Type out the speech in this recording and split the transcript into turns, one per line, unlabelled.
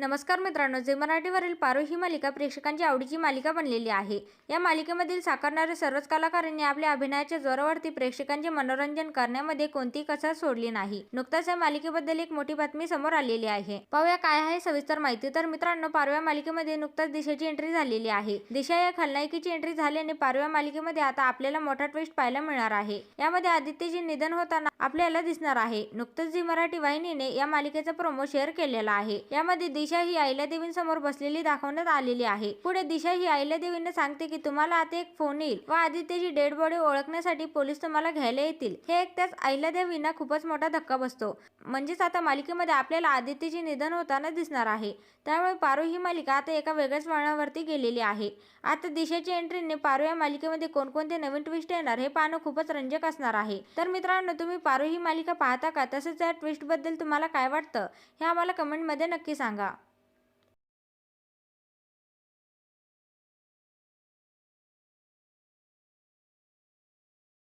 नमस्कार मित्रांनो जे मराठीवरील पारो ही मालिका प्रेक्षकांची आवडीची मालिका बनलेली आहे. या मालिकेमधील साकारणारे सर्वच कलाकारांनी आपल्या अभिनयाच्या जोरावरती प्रेक्षकांचे मनोरंजन करण्यामध्ये कोणती कसर सोडली नाही. नुकताच या मालिकेबद्दल एक मोठी बातमी समोर आलेली आहे. पाहूया काय आहे सविस्तर माहिती. तर मित्रांनो पारव्या मालिकेमध्ये नुकताच दिशाची एंट्री झालेली आहे. दिशा या खलनायकीची एंट्री झाल्याने पारव्या मालिकेमध्ये आता आपल्याला मोठा ट्विस्ट पाहायला मिळणार आहे. यामध्ये आदित्यचे निधन होताना आपल्याला दिसणार आहे. नुकतंच जी मराठी वाहिनीने या मालिकेचा प्रोमो शेअर केलेला आहे. यामध्ये दिशा ही अहिल्यादेवींसमोर बसलेली दाखवण्यात आलेली आहे. पुढे दिशा ही अहिल्यादेवींना सांगते की तुम्हाला आता एक फोन येईल व आदित्यची डेड बॉडी ओळखण्यासाठी पोलीस तुम्हाला घ्यायला येतील. हे ऐकताच अहिल्यादेवींना खूपच मोठा धक्का बसतो. म्हणजेच आता मालिकेमध्ये आपल्याला आदित्यचे निधन होताना दिसणार आहे. त्यामुळे पारू ही मालिका आता एका वेगळ्याच वळणावरती गेलेली आहे. आता दिशेच्या एंट्रीने पारू या मालिकेमध्ये कोणकोणते नवीन ट्विस्ट येणार हे पाहणं खूपच रंजक असणार आहे. तर मित्रांनो तुम्ही पारो ही मालिका पाहता का? तसंच या ट्विस्टबद्दल तुम्हाला काय वाटतं? हे आम्हाला कमेंटमध्ये नक्की सांगा.